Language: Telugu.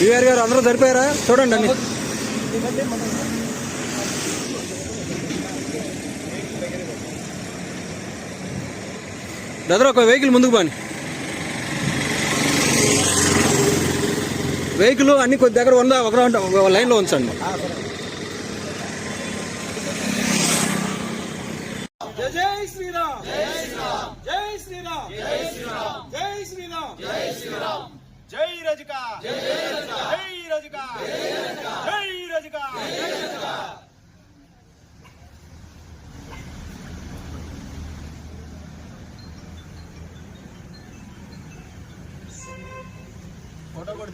బీఆర్ గారు అందరూ సరిపోయారా? చూడండి అన్ని. బ్రదర్ ఒక వెహికల్ ముందుకు పోని వెహికల్ అన్ని కొద్ది దగ్గర ఉందా? ఒక లైన్లో ఉంచండి. జై శ్రీరామ్. జై శ్రీరామ్. జై శ్రీరామ్. జై శ్రీరామ్. జై శ్రీరామ్. జై శ్రీరామ్. జై రజక జై రజక జై రజక ఫోటో కూడా